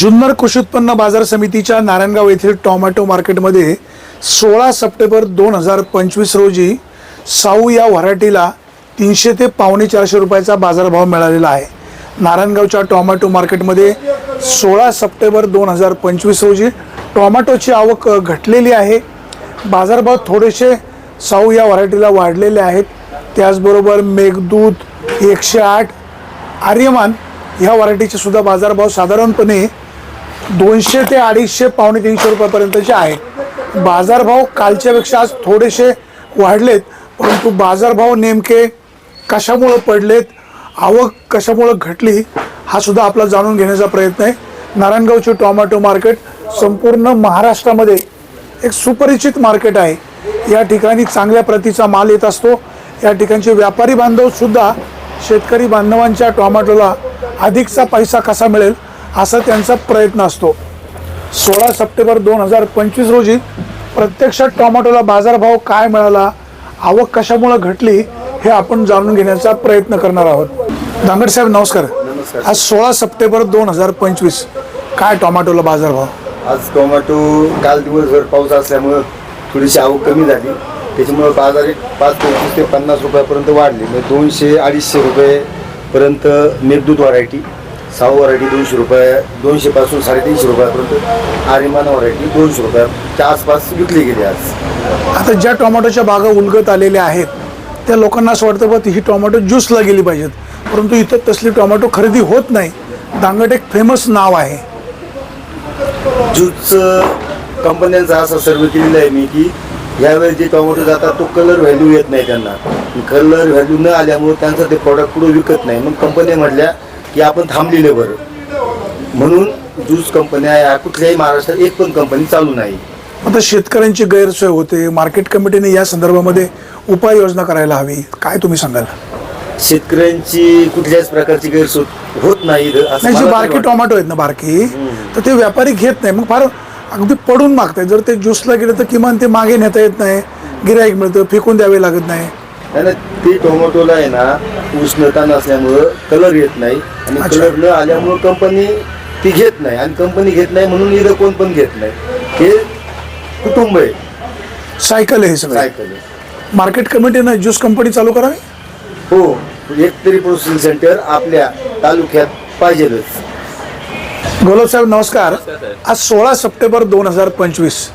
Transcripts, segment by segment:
जुन्नर कृषी उत्पन्न बाजार समितीच्या नारायणगाव येथील टॉमॅटो मार्केटमध्ये सोळा सप्टेंबर दोन हजार पंचवीस रोजी साऊ या व्हरायटीला तीनशे ते पावणे चारशे रुपयाचा बाजारभाव मिळालेला आहे. नारायणगावच्या टॉमॅटो मार्केटमध्ये सोळा सप्टेंबर दोन हजार पंचवीस रोजी टॉमॅटोची आवक घटलेली आहे. बाजारभाव थोडेसे साऊ या व्हरायटीला वाढलेले आहेत. त्याचबरोबर मेघदूत एकशे आठ आर्यमान ह्या व्हरायटीचे सुद्धा बाजारभाव साधारणपणे दोनशे ते अडीचशे पावणे तीनशे रुपयापर्यंतचे आहे बाजारभाव कालच्यापेक्षा आज थोडेसे वाढलेत परंतु बाजारभाव नेमके कशामुळं पडलेत आवक कशामुळं घटली हा सुद्धा आपला जाणून घेण्याचा प्रयत्न आहे. नारायणगावचे टोमॅटो मार्केट संपूर्ण महाराष्ट्रामध्ये एक सुपरिचित मार्केट आहे. या ठिकाणी चांगल्या प्रतीचा माल येत असतो. या ठिकाणचे व्यापारी बांधवसुद्धा शेतकरी बांधवांच्या टोमॅटोला अधिकचा पैसा कसा मिळेल असा त्यांचा प्रयत्न असतो. सोळा सप्टेंबर दोन हजार पंचवीस रोजी प्रत्यक्षात टोमॅटोला बाजारभाव काय मिळाला आवक कशामुळे घटली हे आपण जाणून घेण्याचा प्रयत्न करणार आहोत. दांगड साहेब नमस्कार. आज सोळा सप्टेंबर दोन हजार पंचवीस काय टोमॅटोला बाजारभाव? आज टोमॅटो काल दिवसभर पाऊस असल्यामुळं थोडीशी आवक कमी झाली. त्याच्यामुळं बाजार एक पाच पंचवीस ते पन्नास रुपयापर्यंत वाढली. म्हणजे दोनशे अडीचशे रुपयेपर्यंत मेघदूत व्हरायटी साऊ व्हरायटी दोनशे रुपये दोनशेपासून साडेतीनशे रुपयापर्यंत आर्यमान व्हरायटी दोनशे रुपयाच्या आसपास विकली गेली आज. आता ज्या टोमॅटोच्या बागा उलगत आलेल्या आहेत त्या लोकांना असं वाटतं बा ही टोमॅटो ज्यूसला गेली पाहिजेत. परंतु इथं तसली टोमॅटो खरेदी होत नाही. दांगट एक फेमस नाव आहे. ज्यूसचं कंपन्यांचा असा सर्वे केलेला आहे मी की यावेळी जे टोमॅटो जातात तो कलर व्हॅल्यू येत नाही त्यांना. कलर व्हॅल्यू न आल्यामुळे त्यांचं ते प्रॉडक्ट पुढे विकत नाही. मग कंपन्या म्हटल्या की आपण थांबलेलं बरं. म्हणून ज्यूस कंपन्या या कुठल्याही महाराष्ट्रात एक पण कंपनी चालू नाही. आता शेतकऱ्यांची गैरसोय होते. मार्केट कमिटीने या संदर्भामध्ये उपाययोजना करायला हवी. काय तुम्ही सांगाल? शेतकऱ्यांची कुठल्याच प्रकारची गैरसोय होत नाही. जे बारकी. टोमॅटो आहेत ना बारकी तर ते व्यापारी घेत नाही. मग फार अगदी पडून मागताय जर ते ज्यूसला गेलं तर किमान ते मागे नेता येत नाही. गिराईक मिळतं फेकून द्यावे लागत नाही, ते टोमॅटोला आहे ना उष्णता नसल्यामुळं कलर येत नाही आणि. कलर न आल्यामुळं कंपनी ती घेत नाही आणि कंपनी घेत नाही म्हणून इथं कोण पण घेत नाही. हे कुटुंब आहे. सायकल आहे हे सगळं. सायकल आहे. मार्केट कमिटीनं ज्यूस कंपनी चालू करावी? हो एक तरी प्रोसेसिंग सेंटर आपल्या तालुक्यात पाहिजेलच. गोलब साहेब नमस्कार. आज सोळा सप्टेंबर दोन हजार पंचवीस.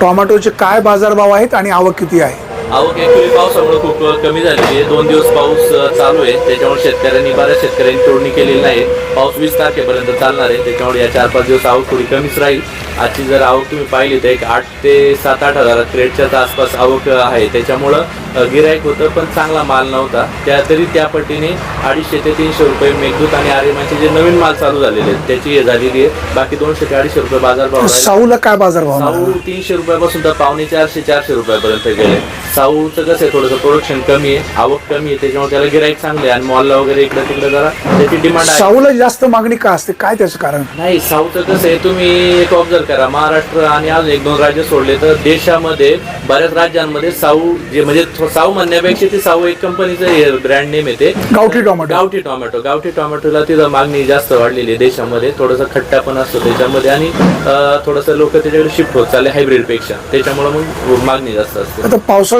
टोमॅटोचे काय बाजारभाव आहेत आणि आवक किती आहे? आवक ऍक्च्युली पावसामुळे खूप कमी झालेली आहे. दोन दिवस पाऊस चालू आहे. त्याच्यामुळे शेतकऱ्यांनी बऱ्याच शेतकऱ्यांनी तोडणी केलेली नाही. पाऊस वीस तारखेपर्यंत चालणार आहे. त्याच्यामुळे या चार पाच दिवस आवक थोडी कमीच राहील. आजची जर आवक तुम्ही पाहिली तर एक आठ ते सात आठ हजार क्रेटच्या आसपास आवक आहे. त्याच्यामुळं अ, गिराईक होतं पण चांगला माल नव्हता. त्या तरी त्या पटीने अडीचशे ते तीनशे रुपये मेघदूत आणि आर्यमानचे जे नवीन माल चालू झालेले आहेत त्याची हे झालेली आहे. बाकी दोनशे ते अडीचशे रुपये बाजारभाव राहिला. साऊला काय बाजारभाव साऊ मिळाला? तीनशे रुपयापासून तर पावणे चारशे चारशे रुपयापर्यंत गेले. साऊचं कसं आहे थोडंसं प्रोडक्शन कमी आहे आवक कमी आहे त्याच्यामुळे त्याला गिराईक चांगले आहे. आणि मॉलला वगैरे इकडे तिकडे जरा त्याची डिमांड आहे. साऊला जास्त मागणी का असते? काय त्याचं कारण? नाही साऊचं कसं आहे तुम्ही एक ऑब्झर्व करा. महाराष्ट्र आणि अजून एक दोन राज्य सोडले तर देशामध्ये बऱ्याच राज्यांमध्ये साऊ जे म्हणजे थो- साऊ म्हणण्यापेक्षा ते साऊ एक कंपनीचं ब्रँड नेम आहे ते. गावठी टोमॅटो. गावठी टोमॅटो. गावठी टोमॅटोला तिथं मागणी जास्त वाढलेली आहे देशामध्ये. थोडंसं खट्टा पण असतो त्याच्यामध्ये आणि अं, थोडंसं लोक त्याच्याकडे शिफ्ट होत चालले हायब्रिडपेक्षा. त्याच्यामुळे मग मागणी जास्त असते. आता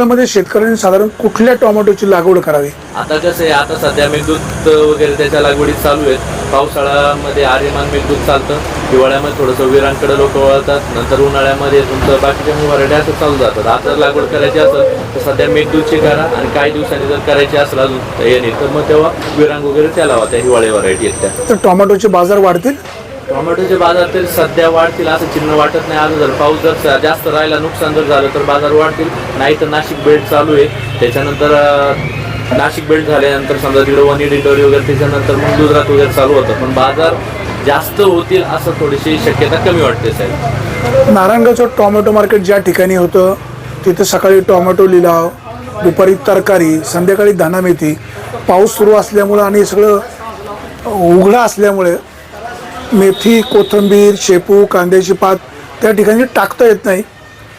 पावसाळ्यामध्ये शेतकऱ्यांनी साधारण कुठल्या टोमॅटोची लागवड करावी? आता कसं आहे आता सध्या मेघदूत वगैरे त्याच्या लागवडीत चालू आहेत. पावसाळ्यामध्ये आर्यमान मेघदूत चालतं. हिवाळ्यामध्ये थोडंसं विरांकडे लोक वळतात. नंतर उन्हाळ्यामध्ये तुमचं बाकीच्या वराडे असं चालू जातात आता लागवड करायची असेल तर सध्या मेघदूतची करा आणि काही दिवसांनी जर करायची असेल अजून तर मग तेव्हा विरांग वगैरे त्या लावा त्या हिवाळी व्हरायटी आहेत त्या. तर टोमॅटोचे बाजार वाढतील? टोमॅटोचे बाजार तरी सध्या वाढतील असं चिन्ह वाटत नाही. आज जर पाऊस जर जास्त राहिला नुकसान जर झालं तर बाजार वाढतील. नाही तर नाशिक बेल्ट चालू आहे. त्याच्यानंतर नाशिक बेल्ट झाल्यानंतर समजा तिकडे वन डिंडोरी वगैरे त्याच्यानंतर मग गुजरात वगैरे चालू होतं. पण बाजार जास्त होतील असं थोडीशी शक्यता कमी वाटते साहेब. नारायणगावचं टोमॅटो मार्केट ज्या ठिकाणी होतं तिथे सकाळी टोमॅटो लिलाव दुपारी तरकारी संध्याकाळी धना मेथी. पाऊस सुरू असल्यामुळं आणि सगळं उघडं असल्यामुळे मेथी कोथिंबीर शेपू कांद्याची पात त्या ठिकाणी टाकता येत नाही.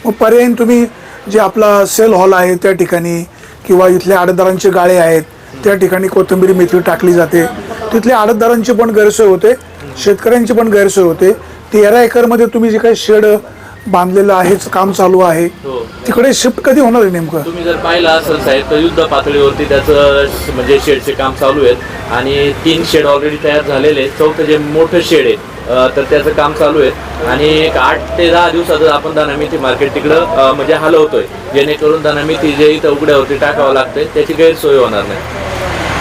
मग पर्याय तुम्ही जे आपला सेल हॉल आहे त्या ठिकाणी किंवा इथले आडतदारांचे गाळे आहेत त्या ठिकाणी कोथिंबीर मेथी टाकली जाते. तिथल्या आडतदारांची पण गैरसोय होते शेतकऱ्यांची पण गैरसोय होते. तेरा एकरमध्ये तुम्ही जे काही शेड बांधलेलं आहे काम चालू आहे. हो. तिकडे शिफ्ट कधी होणार आहे नेमकं? तुम्ही जर पाहिलं असेल साहेब तर युद्ध पातळीवरती त्याचं श- म्हणजे शेडचे काम चालू आहेत. आणि तीन शेड ऑलरेडी तयार झालेले आहेत. चौथं जे मोठं शेड आहे अं, तर त्याचं काम चालू आहे आणि एक आठ ते दहा दिवसात आपण दानामिती मार्केट तिकडं अं, म्हणजे हलवतोय. जेणेकरून दानामिती जे इथं उघड्यावरती टाकावं लागते त्याची गैरसोय होणार नाही.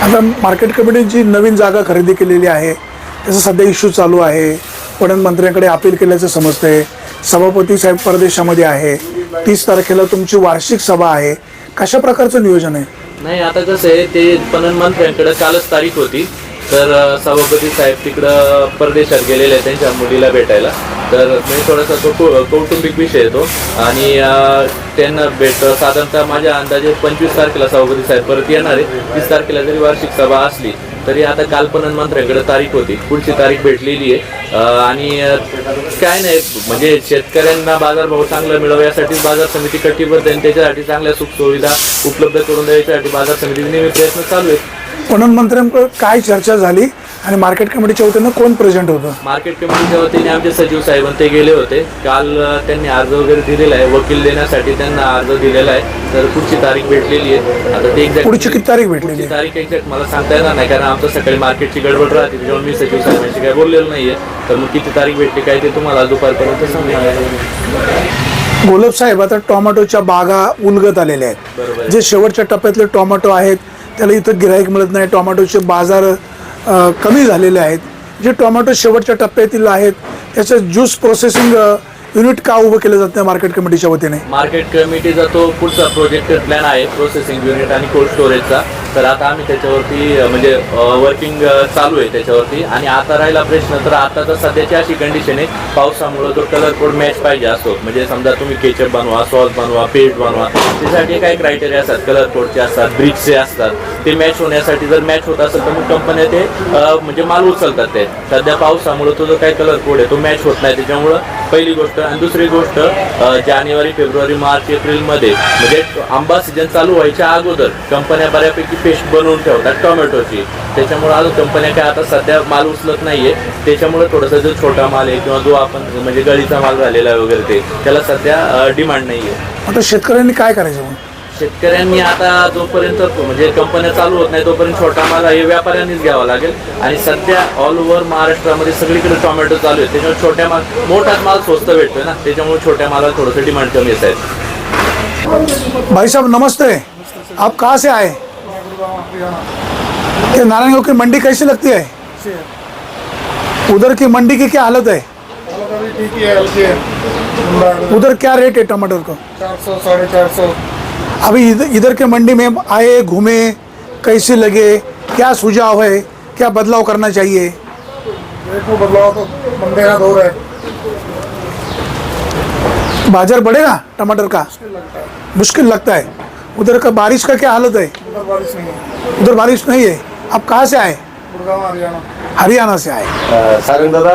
आता मार्केट कमिटीची नवीन जागा खरेदी केलेली आहे त्याचा सध्या इश्यू चालू आहे. पणन मंत्र्यांकडे अपील केल्याचं समजतंय. सभापती साहेब परदेशामध्ये आहे. तीस तारखेला तुमची वार्षिक सभा आहे. कशा प्रकारचं नियोजन आहे? नाही आता कसं आहे ते पणन मंत्र्यांकडे कालच तारीख होती. तर अ, सभापती साहेब तिकडं परदेशात गेलेले आहेत त्यांच्या मुलीला भेटायला. तर मी थोडासा तो कौ- कौटुंबिक विषय येतो आणि अ, त्यांना भेट साधारणतः माझ्या अंदाजे पंचवीस तारखेला सभापती साहेब परत येणार आहे तीस तारखेला जरी वार्षिक सभा असली तरी आता काल पण मंत्र्यांकडे तारीख होती. पुढची तारीख भेटलेली आहे. आणि काय नाही म्हणजे शेतकऱ्यांना बाजारभाव चांगला मिळावा यासाठी बाजार समिती कटिबद्ध आणि त्याच्यासाठी चांगल्या सुखसुविधा उपलब्ध करून द्यायच्यासाठी बाजार समितीने नेहमी प्रयत्न चालू आहेत. पणन मंत्र्यांकडे काय चर्चा झाली आणि मार्केट कमिटीच्या वतीनं कोण प्रेझेंट होतं? मार्केट कमिटीच्या वतीने आमचे सचिव साहेब ते गेले होते. काल त्यांनी अर्ज वगैरे दिलेला आहे. वकील देण्यासाठी त्यांना अर्ज दिलेला आहे. तर पुढची तारीख भेटलेली आहे. आता ते exact- पुढची किती तारीख भेटलेली आहे? तारीख एक्झॅक्ट मला सांगता येणार नाही. कारण आमचं सकाळी मार्केटची गडबड राहते. त्याच्यामुळे मी सचिव साहेबांशी काय बोललेलो नाहीये. तर मग किती तारीख भेटली काय ते तुम्हाला दुपारपर्यंत सांगणार गोलब साहेब आता टोमॅटोच्या बागा उलगत आलेल्या बरोबर आहेत. आहे. जे शेवटच्या टप्प्यातले टोमॅटो आहेत त्याला इथं गिराईक मिळत नाही. टोमॅटोचे बाजार कमी झालेले आहेत. जे टोमॅटो शेवटच्या टप्प्यातील आहेत त्याचं ज्यूस प्रोसेसिंग युनिट का उभं केलं जात नाही मार्केट कमिटीच्या वतीने? मार्केट कमिटीचा तो पुढचा प्रोजेक्टेड प्लॅन आहे प्रोसेसिंग युनिट आणि कोल्ड स्टोरेजचा तर आता आम्ही त्याच्यावरती म्हणजे, अ, म्हणजे वर्किंग चालू आहे त्याच्यावरती. आणि आता राहिला प्रश्न तर आता तर सध्याची अशी कंडिशन आहे पावसामुळे तो कलर कोड मॅच पाहिजे असतो म्हणजे समजा तुम्ही केचप बनवा सॉस बनवा पेस्ट बनवा त्यासाठी काही क्रायटेरिया असतात. कलर कोडचे असतात ब्रिक्सचे असतात. ते मॅच होण्यासाठी जर मॅच होत असेल तर मग कंपन्या ते अ, म्हणजे माल उचलतात ते. सध्या पावसामुळे तो जो काही कलर कोड आहे तो मॅच होत नाही. त्याच्यामुळं पहिली गोष्ट. आणि दुसरी गोष्ट जानेवारी फेब्रुवारी मार्च एप्रिलमध्ये म्हणजे आंबा सीजन चालू व्हायच्या अगोदर कंपन्या बऱ्यापैकी पेस्ट बनवून ठेवतात टोमॅटोची. त्याच्यामुळे अजून कंपन्या काय आता सध्या माल उचलत नाहीये. त्याच्यामुळे थोडासा जो छोटा माल आहे किंवा जो आपण म्हणजे गळीचा माल झालेला आहे वगैरे ते त्याला सध्या डिमांड नाहीये. आता शेतकऱ्यांनी काय करायचं शेतकऱ्यांनी आता जोपर्यंत म्हणजे कंपन्या चालू होत नाही तोपर्यंत छोटा माल हे व्यापाऱ्यांनीच घ्यावा लागेल. आणि सध्या ऑल ओव्हर महाराष्ट्रामध्ये सगळीकडे टोमॅटो चालू आहे त्याच्यामुळे छोट्या माल मोठाच माल स्वस्त भेटतोय ना. त्याच्यामुळे छोट्या मालाला थोडंसं डिमांड कमी येत आहे. भाई साहब नमस्ते. आप कहाँ से आए? ये नारायणगांव की मंडी कैसी लगती है? उधर की मंडी की क्या हालत है? उधर क्या रेट है टमाटर का? चार सौ साढ़े चार सौ। अभी इधर इधर के मंडी में आए घूमे कैसे लगे क्या सुझाव है क्या बदलाव करना चाहिए? देखो बदलाव तो बंदे का दौर है। बाज़ार बढ़ेगा टमाटर का? मुश्किल लगता है। उधर का बारिश का क्या हालत है? उधर बारिश नहीं है। उधर बारिश नहीं है। आप कहाँ से आए? हरियाणा। हरियाणा से आए। सारंग दादा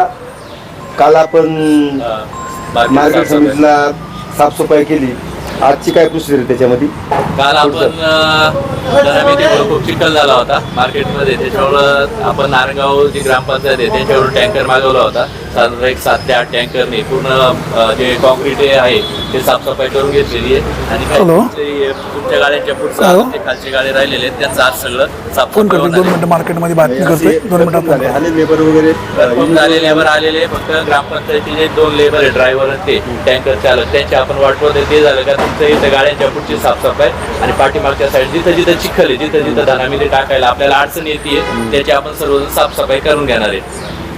काल आपण मार्केट समितीला साफसफाई केली। आजची काय प्रोसिजर त्याच्यामध्ये? काल आपण धनामितीमुळे खूप चिखल झाला होता. मार्केटमध्ये त्याच्यामुळं आपण नारंगाव जी ग्रामपंचायत आहे त्यांच्यावरून टँकर मागवला होता. साधारण एक सात ते आठ टँकरने पूर्ण जे कॉन्क्रीट आहे ते साफसफाई करून घेतलेली आहे. आणि काही तुमच्या गाड्यांच्या पुढचं खालचे गाडी राहिलेले आहेत. त्यांचं आज सगळं साफसफाई करते दोन. मिनटं मार्केटमध्ये बातमी करतोय. दोन मिनटात करतो. लेबर वगैरे? कन्फर्म झाले लेबर आलेले फक्त ग्रामपंचायतीचे दोन लेबर आहे ड्रायव्हर ते टँकर चालक त्यांचे आपण वाटवत ते झालं का तुमचं इथं गाड्यांच्या पुढची साफसफाई आणि पाठीमागच्या साईड जिथं जिथं चिखल आहे जिथं जिथं धनामध्ये टाकायला आपल्याला अडचण येते त्याची आपण सर्वजण साफसफाई करून घेणार आहे.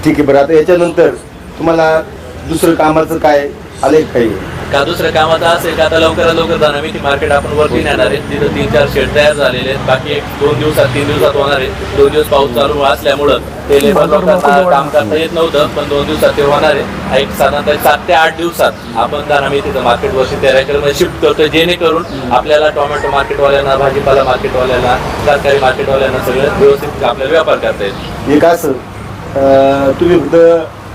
ठीक आहे बरं. आता याच्यानंतर तुम्हाला दुसरं कामाचं काय? आलंय का काही. का दुसरं कामाचं असं आहे का? आता लवकरात लवकर धनामिती मार्केट आपण वरती नेणार आहे तिथं तीन चार शेड तयार झालेले आहेत. बाकी एक दोन दिवसात तीन दिवसात होणार आहे. दोन दिवस पाऊस चालू असल्यामुळं ते लेबर लोकांना काम करता येत नव्हतं पण दोन दिवसात ते होणार आहे. एक साधारणतः सात ते आठ दिवसात आपण धनामितीचं मार्केट वरती तयार करून शिफ्ट करतोय. जेणेकरून आपल्याला टोमॅटो मार्केटवाल्यांना भाजीपाला मार्केटवाल्यांना तरकारी मार्केटवाल्यांना सगळं व्यवस्थित आपल्याला व्यापार करता येईल. एक असं तुम्ही फक्त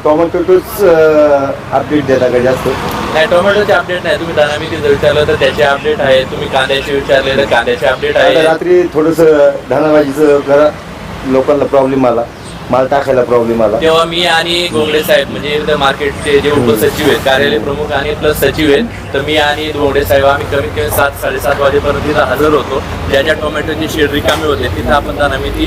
टोमॅटोच अपडेट देता का जास्त. नाही टोमॅटोचे अपडेट नाही. तुम्ही धनामिती जर विचारलं तर त्याचे अपडेट आहे. तुम्ही कांद्याचे विचारले तर कांद्याचे अपडेट आहे. रात्री थोडंसं धनाबाजीचं जरा लोकांना प्रॉब्लेम आला. माल टाकायला प्रॉब्लेम आला. तेव्हा मी आणि गोंगडे साहेब म्हणजे इथं मार्केटचे जे उपसचिव आहेत कार्यालय प्रमुख आणि प्लस सचिव आहेत तर मी आणि गोंगडे साहेब आम्ही कमीत कमी सात साडेसात वाजेपर्यंत तिथं हजर होतो. ज्या ज्या टोमॅटोची शेड रिकामी होते तिथं आपण त्यांना मी ती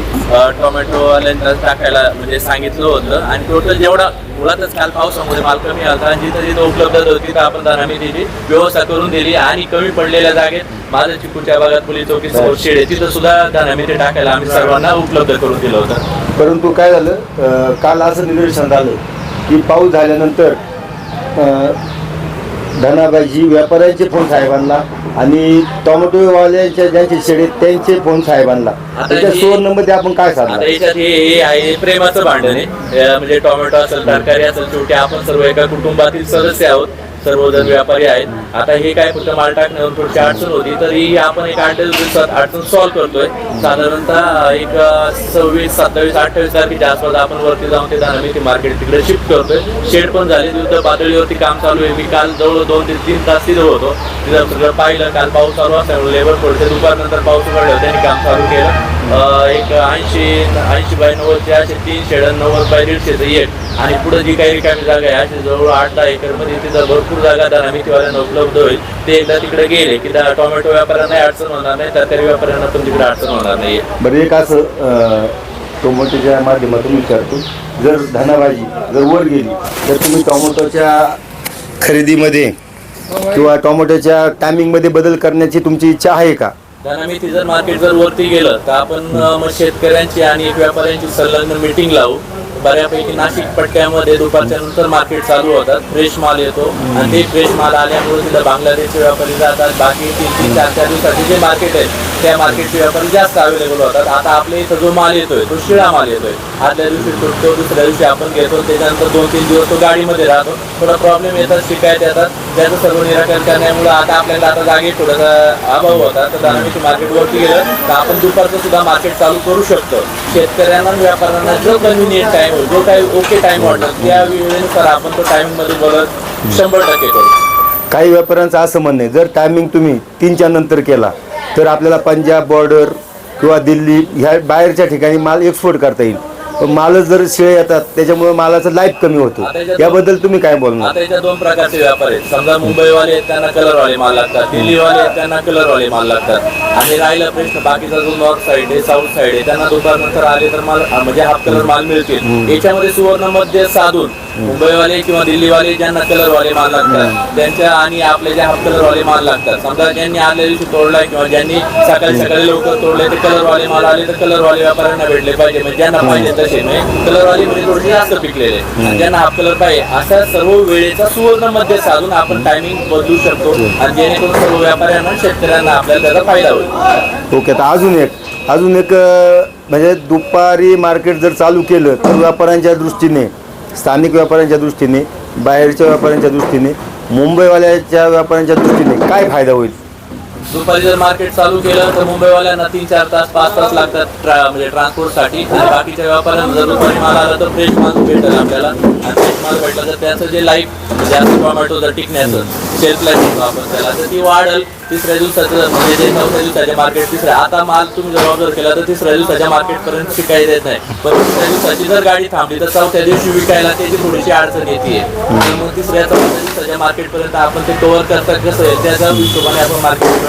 टोमॅटोवाल्यांना टाकायला म्हणजे सांगितलं होतं. आणि टोटल जेवढा मुळातच काल पावसामध्ये माल कमी आला आणि जिथं जिथं उपलब्ध होती तिथं आपण त्यांना मी त्याची व्यवस्था करून दिली. आणि कमी पडलेल्या जागेत माझ्या चिकूच्या भागात पोलीस चौकी शेड आहे तिथं सुद्धा त्यांना मी ते टाकायला आम्ही सर्वांना उपलब्ध करून दिलं होतं. परंतु काय झालं काल असं निदर्शन आलं की पाऊस झाल्यानंतर धनाबाईजी व्यापाऱ्यांचे फोन साहेबांना आणि टोमॅटोवाल्यांच्या ज्यांचे शेड त्यांचे फोन साहेबांना. त्याच्या सुवर्णमध्ये आपण काय साधलं याच्यात हे आहे प्रेमाचं भांडण आहे. म्हणजे टोमॅटो असेल तरकारी असेल शेवटी आपण सर्व एका कुटुंबातील सदस्य आहोत. सर्वजण व्यापारी आहेत. आता हे काय फक्त माल टाकण्यावर थोडीशी अडचण होती तरी आपण एक आठ दिवसात अडचण सॉल्व्ह करतोय. साधारणतः एक सव्वीस सत्तावीस अठ्ठावीस तारखेच्या आसपास आपण वरती जाऊन ते दाना मार्केट तिकडे शिफ्ट करतोय. शेड पण झाली युद्ध पातळीवरती काम चालू आहे. मी काल जवळ दोन ते तीन तास तिथं होतो. तिथं सगळं पाहिलं काल पाऊस चालू असल्यामुळे लेबर थोडेसे दुपारनंतर पाऊस पडले होते आणि काम चालू केलं. एक ऐंशी ऐंशी बाय नव्वद असे तीन शेड नव्वद बाय दीडशेचं एक आणि पुढे जी काही रिकामी जागा आहे अशी जवळ आठ दहा एकरमध्ये तिथं भरपूर जागा दाना मितीवाल्यांना उपलब्ध होईल. ते एकदा तिकडे गेले की त्या टोमॅटो व्यापाऱ्यांना अडचण होणार नाही तरकारी व्यापाऱ्यांना पण तिकडे अडचण होणार नाही बरं एक असं टोमॅटोच्या माध्यमातून विचारतो. जर धनाबाजी जर वर गेली तर तुम्ही टोमॅटोच्या खरेदीमध्ये किंवा टोमॅटोच्या टायमिंगमध्ये बदल करण्याची तुमची इच्छा आहे का? धनामिती जर मार्केट जर वरती गेलं तर आपण मग शेतकऱ्यांची आणि एक व्यापाऱ्यांची संलग्न मिटिंग लावू. बऱ्यापैकी नाशिक पट्ट्यामध्ये दुपारच्या नंतर मार्केट चालू होतात. फ्रेश माल येतो. आणि ते फ्रेश माल आल्यामुळे तिथं बांगलादेशचे व्यापारी जातात. बाकी तीन तीन चार चार दिवसाचे जे मार्केट आहे त्या मार्केटचे व्यापारी जास्त अवेलेबल होतात. आता आपल्या इथं जो माल येतोय तो शिळा माल येतोय. आदल्या दिवशी तुटतो दुसऱ्या दिवशी आपण घेतो. त्याच्यानंतर दोन तीन दिवस तो गाडीमध्ये राहतो. थोडा प्रॉब्लेम येतात शिकायत येतात. त्याचं सर्व निराकरण करण्यामुळे आता आपल्याला आता जागे थोडासा अभाव होता. तर दानामिती मार्केटवरती गेलं. तर आपण दुपारचं सुद्धा मार्केट चालू करू शकतो. शेतकऱ्यांना व्यापाऱ्यांना जो कन्व्हिनियंट टाइम होईल जो काही ओके टाइम वाटेल त्या वेळेनुसार आपण तो टाइमिंगमध्ये बघत शंभर टक्के करू. काही व्यापाऱ्यांचं असं म्हणणं आहे जर टायमिंग तुम्ही तीनच्या नंतर केला तर आपल्याला पंजाब बॉर्डर किंवा दिल्ली ह्या बाहेरच्या ठिकाणी माल एक्सपोर्ट करता येईल. मालच जर शिळे येतात त्याच्यामुळे मालाचं लाईफ कमी होतं. याबद्दल तुम्ही काय बोलणार? आता याच्यात दोन प्रकारचे व्यापार आहेत. समजा मुंबईवाले आहेत त्यांना कलरवाले माल लागतात. दिल्लीवाले आहेत त्यांना कलरवाले माल लागतात. आणि राहिला प्रश्न बाकीचा जो नॉर्थ साईड आहे साऊथ साईड आहे त्यांना दुपारनंतर आले तर माल म्हणजे हाफ कलर माल मिळतील. याच्यामध्ये सुवर्णमध्ये साधून मुंबईवाले किंवा दिल्लीवाले ज्यांना कलरवाले माल लागतात त्यांच्या आणि आपले जे हाफ कलरवाले माल लागतात. समजा ज्यांनी आदल्या दिवशी तोडलाय किंवा ज्यांनी सकाळी सकाळी लवकर तोडले ते कलरवाले माल आले तर कलरवाले व्यापाऱ्यांना भेटले पाहिजे. म्हणजे ज्यांना पाहिजे म्हणजे कलरवाले म्हणजे थोडेसे जास्त पिकलेले. आणि ज्यांना हाफ कलर पाहिजे. सर्व वेळेचा सुवर्णमध्ये साधून आपण टायमिंग बदलू शकतो. आणि जेणेकरून सर्व व्यापाऱ्यांना शेतकऱ्यांना आपल्याला त्याचा फायदा होईल. ओके आता अजून एक अजून एक म्हणजे दुपारी मार्केट जर चालू केलं तर व्यापाऱ्यांच्या दृष्टीने स्थानिक व्यापाऱ्यांच्या दृष्टीने बाहेरच्या व्यापाऱ्यांच्या दृष्टीने मुंबईवाल्याच्या व्यापाऱ्यांच्या दृष्टीने काय फायदा होईल? दुपारी जर मार्केट चालू केलं तर मुंबईवाल्यांना तीन चार तास पाच तास लागतात ट्रा- म्हणजे ट्रान्सपोर्टसाठी आणि बाकीच्या व्यापाऱ्यांना जर दुपारी माल आला तर फ्रेश माल भेटेल आपल्याला. आणि फ्रेश माल भेटला तर त्याचं जे लाईफ म्हणजे असं टोमॅटो जर टिकण्याचं सेल्फ लाईफ म्हणतो आपण त्याला तर ती वाढेल तिसऱ्या दिवसाचं म्हणजे जे चौथ्या दिवसाच्या मार्केट तिसऱ्या. आता माल तुम्ही जर ऑर्डर केला तर तिसऱ्या दिवसाच्या मार्केटपर्यंत शिकायला येत नाही. पण तिसऱ्या दिवसाची जर गाडी थांबली तर चौथ्या दिवशी विकायला त्याची थोडीशी अडचण येते मग तिसऱ्या चौथ्या दिवसाच्या मार्केटपर्यंत आपण ते कव्हर करता कसं आहे त्याच्या हिशोबाने आपण मार्केट